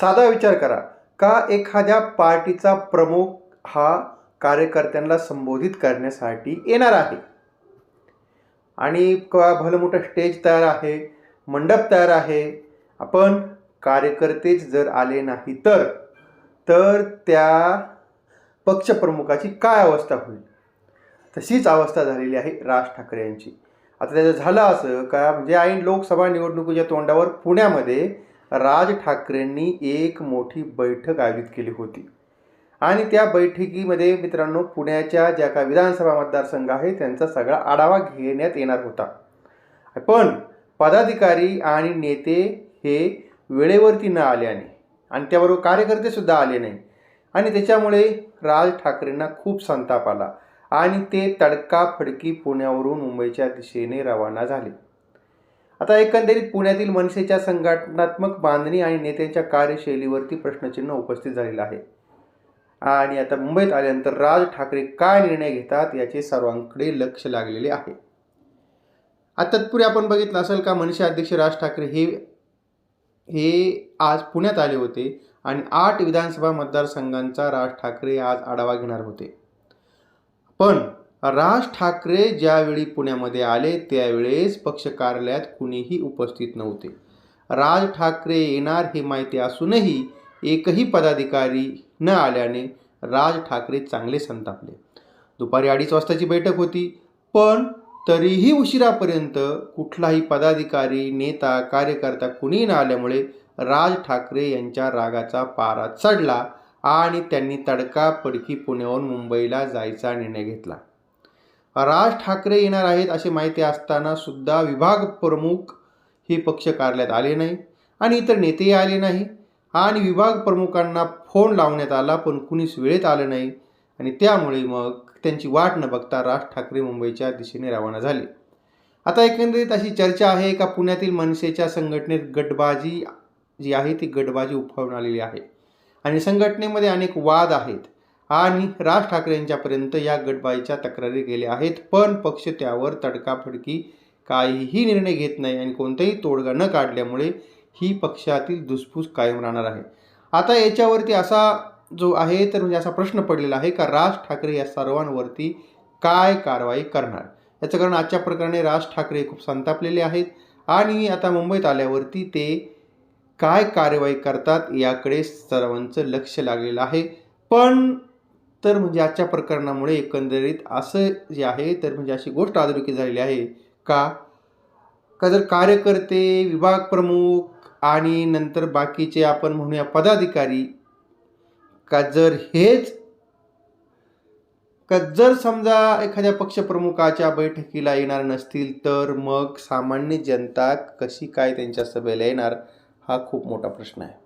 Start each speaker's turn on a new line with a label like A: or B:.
A: साधा विचार करा. का एखाद्या पार्टीचा प्रमुख हा कार्यकर्त्यांना संबोधित करण्यासाठी येणार आहे? आणि का भलं मोठं स्टेज तयार आहे? मंडप तयार आहे? आपण कार्यकर्तेच जर आले नाही तर तर त्या पक्षप्रमुखाची काय अवस्था होईल? तशीच अवस्था झालेली आहे राज ठाकरे यांची. आता त्याचं झालं असं का म्हणजे ऐन लोकसभा निवडणुकीच्या तोंडावर पुण्यामध्ये राज ठाकरेंनी एक मोठी बैठक आयोजित केली होती. आणि त्या बैठकीमध्ये मित्रांनो पुण्याच्या ज्या काही विधानसभा मतदारसंघ आहे त्यांचा सगळा आढावा घेण्यात येणार होता. पण पदाधिकारी आणि नेते हे वेळेवरती न आल्याने आणि त्याबरोबर कार्यकर्तेसुद्धा आले नाही आणि त्याच्यामुळे राज ठाकरेंना खूप संताप आला आणि ते तडकाफडकी पुण्यावरून मुंबईच्या दिशेने रवाना झाले. आता एकंदरीत पुण्यातील मनसेच्या संघटनात्मक बांधणी आणि नेत्यांच्या कार्यशैलीवरती प्रश्नचिन्ह उपस्थित झालेलं आहे. आणि आता मुंबईत आल्यानंतर राज ठाकरे काय निर्णय घेतात याचे सर्वांकडे लक्ष लागलेले आहे. आता तत्पूर्वी आपण बघितलं असेल का मनसे अध्यक्ष राज ठाकरे हे हे आज पुण्यात आले होते आणि आठ विधानसभा मतदारसंघांचा राज ठाकरे आज आढावा घेणार होते. पण राज ठाकरे ज्यावेळी पुण्यामध्ये आले त्यावेळेस पक्ष कार्यालयात कुणीही उपस्थित नव्हते. राज ठाकरे येणार हे माहिती असूनही एकही पदाधिकारी न आल्याने राज ठाकरे चांगले संतापले. दुपारी अडीच वाजताची बैठक होती पण तरीही उशिरापर्यंत कुठलाही पदाधिकारी नेता कार्यकर्ता कुणीही न आल्यामुळे राज ठाकरे यांच्या रागाचा पारा चढला आणि त्यांनी तडकाफडकी पुण्याहून मुंबईला जायचा निर्णय घेतला. राज ठाकरे येणार आहेत अशी माहिती असताना सुद्धा विभाग प्रमुख हे पक्ष कार्यालयात आले नाही आणि इतर नेतेही आले नाही. आणि विभाग प्रमुखांना फोन लावण्यात आला पण कुणीच वेळेत आलं नाही. आणि त्यामुळे मग त्यांची वाट न बघता राज ठाकरे मुंबईच्या दिशेने रवाना झाले. आता एकंदरीत अशी चर्चा आहे का? पुण्यातील मनसेच्या संघटनेत गटबाजी जी आहे ती गटबाजी उफाळून आलेली आहे. आणि संघटनेमध्ये अनेक वाद आहेत. आणि राज ठाकरे यांच्यापर्यंत या गटबाजीच्या तक्रारी गेल्या आहेत. पण पक्ष त्यावर तडकाफडकी काहीही निर्णय घेत नाही आणि कोणताही तोडगा न काढल्यामुळे ही पक्षातील धुसफूस कायम राहणार आहे. आता याच्यावरती असा जो आहे तर म्हणजे असा प्रश्न पडलेला आहे का राज ठाकरे या सर्वांवरती काय कारवाई करणार? याचं कारण आजच्या प्रकरणे राज ठाकरे खूप संतापलेले आहेत आणि आता मुंबईत आल्यावरती ते काय कारवाई करतात याकडे सर्वांचं लक्ष लागलेलं आहे. पण तर म्हणजे आजच्या प्रकरणामुळे एकंदरीत असं जे आहे तर म्हणजे अशी गोष्ट अधोरेखित झालेली आहे का? का जर कार्यकर्ते विभाग प्रमुख आणि नंतर बाकीचे आपण म्हणूया पदाधिकारी का जर हेच का जर समजा एखाद्या पक्षप्रमुखाच्या बैठकीला येणार नसतील तर मग सामान्य जनता कशी काय त्यांच्या सभेला येणार हा खूप मोठा प्रश्न आहे.